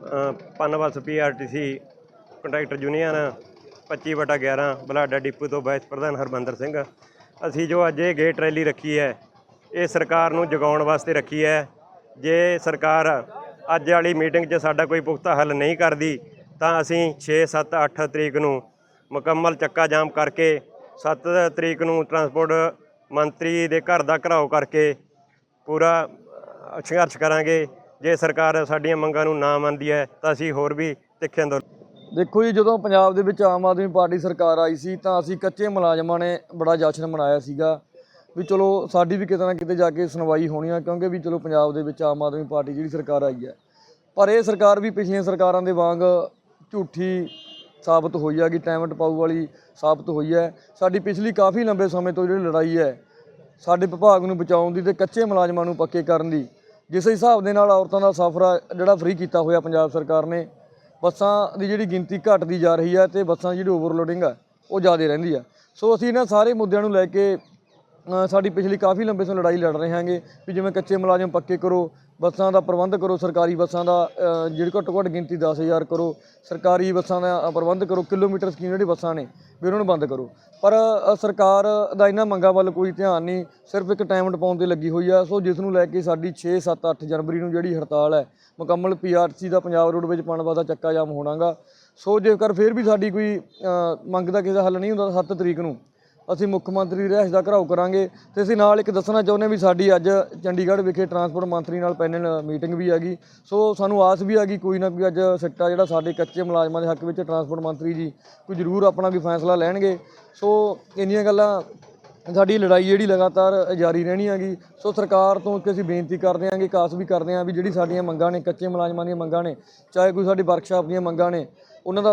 ਅ, Punbus PRTC contractor union 25 ਵਟਾ 11 ਬਲਾਡਾ depot ਤੋਂ vice ਪ੍ਰਧਾਨ ਹਰਬੰਦਰ ਸਿੰਘ। ਅਸੀਂ ਜੋ ਅੱਜ ਇਹ ਗੇਟ ਰੈਲੀ ਰੱਖੀ ਹੈ ਇਹ ਸਰਕਾਰ ਨੂੰ ਜਗਾਉਣ ਵਾਸਤੇ ਰੱਖੀ ਹੈ। ਜੇ ਸਰਕਾਰ ਅੱਜ ਵਾਲੀ ਮੀਟਿੰਗ 'ਚ ਸਾਡਾ ਕੋਈ ਪੁਖਤਾ ਹੱਲ ਨਹੀਂ ਕਰਦੀ ਤਾਂ ਅਸੀਂ 6 7 8 ਤਰੀਕ ਨੂੰ ਮੁਕੰਮਲ ਚੱਕਾ ਜਾਮ ਕਰਕੇ 7 ਤਰੀਕ ਨੂੰ ਟਰਾਂਸਪੋਰਟ ਮੰਤਰੀ ਦੇ ਘਰ ਦਾ ਘਰਾਓ ਕਰਕੇ ਪੂਰਾ ਸੰਘਰਸ਼ ਕਰਾਂਗੇ। ਜੇ ਸਰਕਾਰ ਸਾਡੀਆਂ ਮੰਗਾਂ ਨੂੰ ਨਾ ਮੰਨਦੀ ਹੈ, ਤਾਂ ਅਸੀਂ ਹੋਰ ਵੀ ਤਿੱਖੇ ਅੰਦੋਲਨ ਦੇਖੋ ਜੀ, ਜਦੋਂ ਪੰਜਾਬ ਦੇ ਵਿੱਚ ਆਮ ਆਦਮੀ ਪਾਰਟੀ ਸਰਕਾਰ ਆਈ ਸੀ, ਤਾਂ ਅਸੀਂ ਕੱਚੇ ਮੁਲਾਜ਼ਮਾਂ ਨੇ ਬੜਾ ਜਸ਼ਨ ਮਨਾਇਆ ਸੀਗਾ। ਵੀ ਚਲੋ, ਸਾਡੀ ਵੀ ਕਿਤੇ ਨਾ ਕਿਤੇ ਜਾ ਕੇ ਸੁਣਵਾਈ ਹੋਣੀ ਆ, ਕਿਉਂਕਿ ਵੀ ਚਲੋ ਪੰਜਾਬ ਦੇ ਵਿੱਚ ਆਮ ਆਦਮੀ ਪਾਰਟੀ ਜਿਹੜੀ ਸਰਕਾਰ ਆਈ ਹੈ। ਪਰ ਇਹ ਸਰਕਾਰ ਵੀ ਪਿਛਲੀਆਂ ਸਰਕਾਰਾਂ ਦੇ ਵਾਂਗ ਝੂਠੀ ਸਾਬਤ ਹੋਈ ਆ, ਕਿ ਟਾਈਮ ਟਪਾਊ ਵਾਲੀ ਸਾਬਤ ਹੋਈ ਹੈ। ਸਾਡੀ ਪਿਛਲੀ ਕਾਫੀ ਲੰਬੇ ਸਮੇਂ ਤੋਂ ਜਿਹੜੀ ਲੜਾਈ ਹੈ, ਸਾਡੇ ਵਿਭਾਗ ਨੂੰ ਬਚਾਉਣ ਦੀ ਤੇ ਕੱਚੇ ਮੁਲਾਜ਼ਮਾਂ ਨੂੰ ਪੱਕੇ ਕਰਨ ਦੀ ਜਿਸ ਹਿਸਾਬ ਦੇ ਨਾਲ ਔਰਤਾਂ ਦਾ ਸਫ਼ਰ ਆ, ਜਿਹੜਾ ਫ੍ਰੀ ਕੀਤਾ ਹੋਇਆ ਪੰਜਾਬ ਸਰਕਾਰ ਨੇ, ਬੱਸਾਂ ਦੀ ਜਿਹੜੀ ਗਿਣਤੀ ਘਟਦੀ ਜਾ ਰਹੀ ਹੈ ਤੇ ਬੱਸਾਂ ਦੀ ਜਿਹੜੀ ਓਵਰਲੋਡਿੰਗ ਆ, ਉਹ ਜ਼ਿਆਦਾ ਰਹਿੰਦੀ ਆ। ਸੋ ਅਸੀਂ ਇਹਨਾਂ ਸਾਰੇ ਮੁੱਦਿਆਂ ਨੂੰ ਲੈ ਕੇ ਸਾਡੀ ਪਿਛਲੀ ਕਾਫੀ ਲੰਬੇ ਸਮੇਂ ਲੜਾਈ ਲੜ ਰਹੇ ਹਾਂਗੇ ਵੀ ਜਿਵੇਂ ਕੱਚੇ ਮੁਲਾਜ਼ਮ ਪੱਕੇ ਕਰੋ ਬੱਸਾਂ ਦਾ ਪ੍ਰਬੰਧ ਕਰੋ, ਸਰਕਾਰੀ ਬੱਸਾਂ ਦਾ ਜਿਹੜੀ ਘੱਟੋ ਘੱਟ ਗਿਣਤੀ 10000 ਕਰੋ। ਸਰਕਾਰੀ ਬੱਸਾਂ ਦਾ ਪ੍ਰਬੰਧ ਕਰੋ, ਕਿਲੋਮੀਟਰ ਸਕੀਮ ਜਿਹੜੀ ਬੱਸਾਂ ਨੇ, ਵੀ ਉਹਨਾਂ ਨੂੰ ਬੰਦ ਕਰੋ। ਪਰ ਸਰਕਾਰ ਦਾ ਇਹਨਾਂ ਮੰਗਾਂ ਵੱਲ ਕੋਈ ਧਿਆਨ ਨਹੀਂ, ਸਿਰਫ ਇੱਕ ਟਾਈਮ ਟਪਾਉਣ ਤੇ ਲੱਗੀ ਹੋਈ ਆ। ਸੋ ਜਿਸ ਨੂੰ ਲੈ ਕੇ ਸਾਡੀ 6 7 8 ਜਨਵਰੀ ਨੂੰ ਜਿਹੜੀ ਹੜਤਾਲ ਹੈ, ਮੁਕੰਮਲ ਪੀਆਰਸੀ ਦਾ ਪੰਜਾਬ ਰੋਡ ਵਿੱਚ ਪਣਵਾ ਦਾ ਚੱਕਾ ਜਾਮ ਹੋਣਾਗਾ। ਸੋ ਜੇਕਰ ਫਿਰ ਵੀ ਸਾਡੀ ਕੋਈ ਮੰਗ ਦਾ ਕਿਸੇ ਹੱਲ ਨਹੀਂ ਹੁੰਦਾ ਤਾਂ 7 ਤਰੀਕ ਨੂੰ ਅਸੀਂ ਮੁੱਖ ਮੰਤਰੀ ਦੀ ਰਿਹਾਇਸ਼ ਦਾ ਘਰਾਓ ਕਰਾਂਗੇ ਤੇ ਅਸੀਂ ਨਾਲ ਇੱਕ ਦੱਸਣਾ ਚਾਹੁੰਦੇ ਹਾਂ ਵੀ ਸਾਡੀ ਅੱਜ ਚੰਡੀਗੜ੍ਹ ਵਿਖੇ ਟਰਾਂਸਪੋਰਟ ਮੰਤਰੀ ਨਾਲ ਪੈਨਲ ਮੀਟਿੰਗ ਵੀ ਹੈਗੀ। ਸੋ ਸਾਨੂੰ ਆਸ ਵੀ ਹੈਗੀ ਕੋਈ ਨਾ ਕੋਈ ਅੱਜ ਸਿੱਟਾ ਜਿਹੜਾ ਸਾਡੇ ਕੱਚੇ ਮੁਲਾਜ਼ਮਾਂ ਦੇ ਹੱਕ ਵਿੱਚ ਟਰਾਂਸਪੋਰਟ ਮੰਤਰੀ ਜੀ ਕੋਈ ਜ਼ਰੂਰ ਆਪਣਾ ਵੀ ਫੈਸਲਾ ਲੈਣਗੇ। ਸੋ ਇੰਨੀਆਂ ਗੱਲਾਂ, ਸਾਡੀ ਲੜਾਈ ਜਿਹੜੀ ਲਗਾਤਾਰ ਜਾਰੀ ਰਹਿਣੀ ਹੈਗੀ। ਸੋ ਸਰਕਾਰ ਤੋਂ ਇੱਕ ਅਸੀਂ ਬੇਨਤੀ ਕਰਦੇ ਹਾਂਗੇ ਕਾਸ ਵੀ ਕਰਦੇ ਹਾਂ ਵੀ ਜਿਹੜੀ ਸਾਡੀਆਂ ਮੰਗਾਂ ਨੇ, ਕੱਚੇ ਮੁਲਾਜ਼ਮਾਂ ਦੀਆਂ ਮੰਗਾਂ ਨੇ, ਚਾਹੇ ਕੋਈ ਸਾਡੀ ਵਰਕਸ਼ਾਪ ਦੀਆਂ ਮੰਗਾਂ ਨੇ, ਉਹਨਾਂ ਦਾ